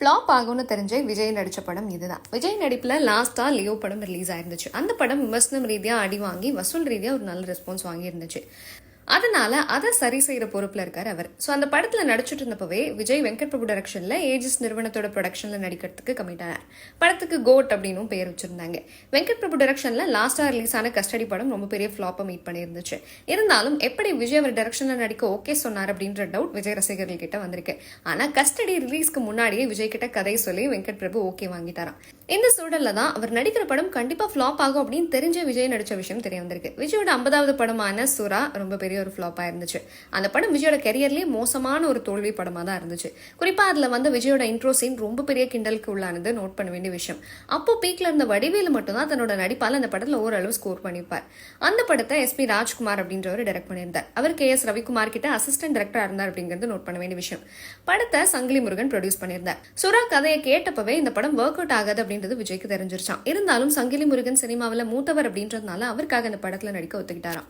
Flop ஆகும்னு தெரிஞ்ச விஜய் நடித்த படம் இதுதான். விஜய் நடிப்பில் லாஸ்ட்டாக லியோ படம் ரிலீஸ் ஆயிருந்துச்சு. அந்த படம் விமர்சனம் ரீதியாக அடி வாங்கி வசூல் ரீதியாக ஒரு நல்ல ரெஸ்பான்ஸ் வாங்கியிருந்துச்சு. அதனால அதை சரி செய்யற பொறுப்புல இருக்காரு அவர். ஸோ அந்த படத்துல நடிச்சிட்டு இருந்தப்பவே விஜய் வெங்கட் பிரபு டைரக்ஷன்ல ஏஜிஸ் நிறுவனத்தோட ப்ரொடக்ஷன்ல நடிக்கிறதுக்கு கமிட் ஆனார். படத்துக்கு கோட் அப்படின்னும் பேர் வச்சிருந்தாங்க. வெங்கட் பிரபு டைரக்ஷன்ல லாஸ்டா ரிலீஸ் ஆன கஸ்டடி படம் ரொம்ப பெரிய ஃபிளாப்பை மீட் பண்ணியிருந்துச்சு. இருந்தாலும் எப்படி விஜய் அவர் டைரக்ஷன்ல நடிக்க ஓகே சொன்னார் அப்படின்ற டவுட் விஜய் ரசிகர்கள் கிட்ட வந்திருக்கு. ஆனா கஸ்டடி ரிலீஸ்க்கு முன்னாடியே விஜய் கிட்ட கதை சொல்லி வெங்கட் பிரபு ஓகே வாங்கிட்டாராம். இந்த சூழல்ல தான் அவர் நடிக்கிற படம் கண்டிப்பா ஃபிளாப் ஆகும் அப்படின்னு தெரிஞ்ச விஜய் நடிச்ச விஷயம் தெரிய வந்திருக்கு. விஜயோட ஐம்பதாவது படமான சுரா ரொம்ப பெரிய ஒரு ஃப்ளாப்பாக இருந்துச்சு அந்த படம் விஜயோட கெரியர்லேயே மோசமான ஒரு தோல்வி படமா தான் இருந்துச்சு. குறிப்பா அதுல வந்து விஜயோட இன்ட்ரோ சீன் ரொம்ப பெரிய கிண்டலுக்கு உள்ளானது நோட் பண்ண வேண்டிய விஷயம். அப்போ பீக்ல இருந்த வடிவேலு மட்டும்தான் தன்னோட நடிப்பால அந்த படத்துல ஓரளவு ஸ்கோர் பண்ணியிருப்பார். அந்த படத்தை எஸ்பி ராஜ்குமார் அப்படின்றவர் டைரக்ட் பண்ணியிருந்தார். அவர் கே எஸ் ரவிக்குமார் கிட்ட அசிஸ்டன்ட் டைரக்டரா இருந்தார் அப்படிங்கிறது நோட் பண்ண வேண்டிய விஷயம். படத்தை சங்கிலி முருகன் ப்ரொடியூஸ் பண்ணியிருந்தார். சுறா கதையை கேட்டப்பவே இந்த படம் ஒர்க் அவுட் ஆகாது அப்படின்றது விஜய்க்கு தெரிஞ்சிருச்சான் இருந்தாலும் சங்கிலி முருகன் சினிமாவில் மூத்தவர் அப்படின்றதுனால அவருக்காக அந்த படத்துல நடிக்க ஒத்துக்கிட்டாராம்.